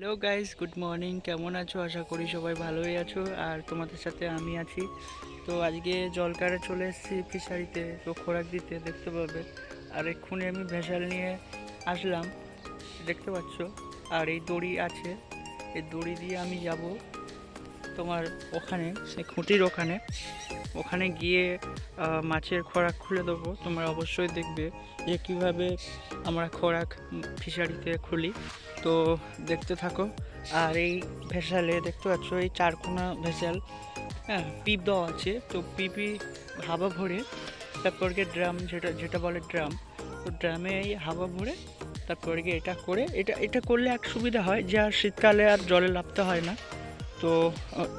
Hello guys good morning কেমন আছো? আশা করি সবাই ভালোই আছো। আর তোমাদের সাথে আমি আছি। তো আজকে জলকারে চলে এসেছি ফিশারিতে, তো খোরাক দিতে, দেখতে পাবে। আর এক্ষুনি আমি ভেসাল নিয়ে আসলাম, দেখতে পাচ্ছ? আর এই দড়ি আছে। এই দড়ি দিয়ে আমি যাব। তোমার ওখানে, সেই খুঁটির ওখানে। ওখানে গিয়ে মাছের খোরাক খুলে দেবো। তোমরা অবশ্যই দেখবে যে কীভাবে আমরা খোরাক ফিশারিতে খুলি। তো দেখতে থাকো। আর এই ভেসালে দেখতে পাচ্ছ, এই চারকোনা ভেসাল হ্যাঁ পিপ দেওয়া আছে। তো পিপি হাওয়া ভরে তারপর গিয়ে ড্রাম যেটা যেটা বলে ড্রাম, তো ড্রামে এই হাওয়া ভরে তারপরে গিয়ে এটা করে, এটা এটা করলে এক সুবিধা হয় যে আর শীতকালে আর জলে লাভতে হয় না। তো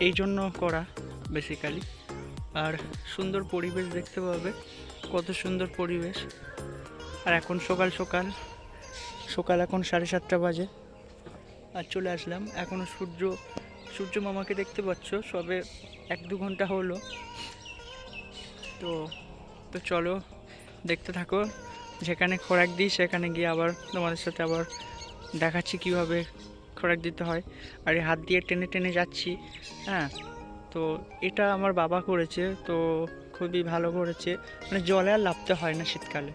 এই জন্য করা বেসিক্যালি আর সুন্দর পরিবেশ দেখতে পাবে। কত সুন্দর পরিবেশ। আর এখন সকাল সকাল সকাল এখন সাড়ে সাতটা বাজে। আর চলে আসলাম। এখনও সূর্য সূর্য মামাকে দেখতে পাচ্ছ, সবে এক দু ঘণ্টা হলো। তো তো চলো, দেখতে থাকো। যেখানে খোরাক দিই, সেখানে গিয়ে আবার তোমাদের সাথে আবার দেখাচ্ছি কীভাবে খোরাক দিতে হয়। আর এই হাত দিয়ে টেনে টেনে যাচ্ছি হ্যাঁ? তো এটা আমার বাবা করেছে, তো খুবই ভালো করেছে। মানে জলে আর লাভতে হয় না শীতকালে।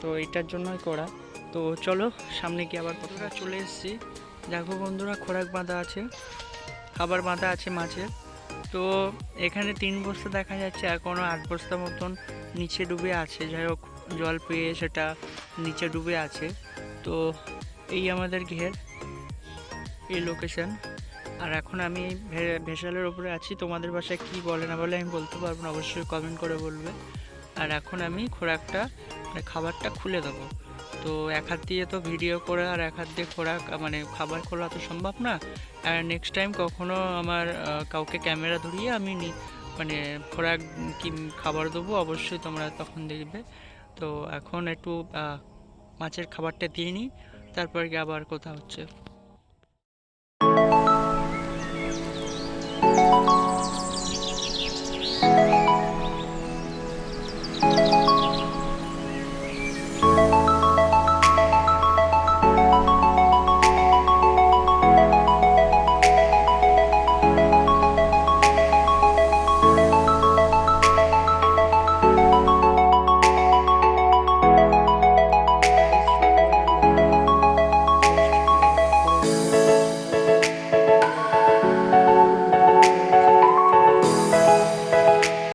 তো এটার জন্যই করা। তো চলো, সামনে গিয়ে আবার কতটা চলে এসেছি। দেখো বন্ধুরা, খোরাক বাঁধা আছে, খাবার বাঁধা আছে মাছের তো এখানে তিন বস্তা দেখা যাচ্ছে এখনও আট বস্তা মতন নিচে ডুবে আছে। যাই হোক, জল পেয়ে সেটা নিচে ডুবে আছে। তো এই আমাদের ঘের। এই লোকেশন আর এখন আমি ভেসালের ওপরে আছি। তোমাদের বাসায় কী বলে না বলে আমি বলতে পারব না। অবশ্যই কমেন্ট করে বলবে। আর এখন আমি খোরাকটা মানে খাবারটা খুলে দেবো। তো এক হাত দিয়ে তো ভিডিও করে আর এক হাত দিয়ে খোরাক মানে খাবার খোলা তো সম্ভব না। আর নেক্সট টাইম কখনো আমার কাউকে ক্যামেরা ধরিয়ে আমি মানে খোরাক কি খাবার দেবো অবশ্যই তোমরা তখন দেখবে। তো এখন একটু মাছের খাবারটা দিয়ে নিই। তারপর আবার কোথা হচ্ছে।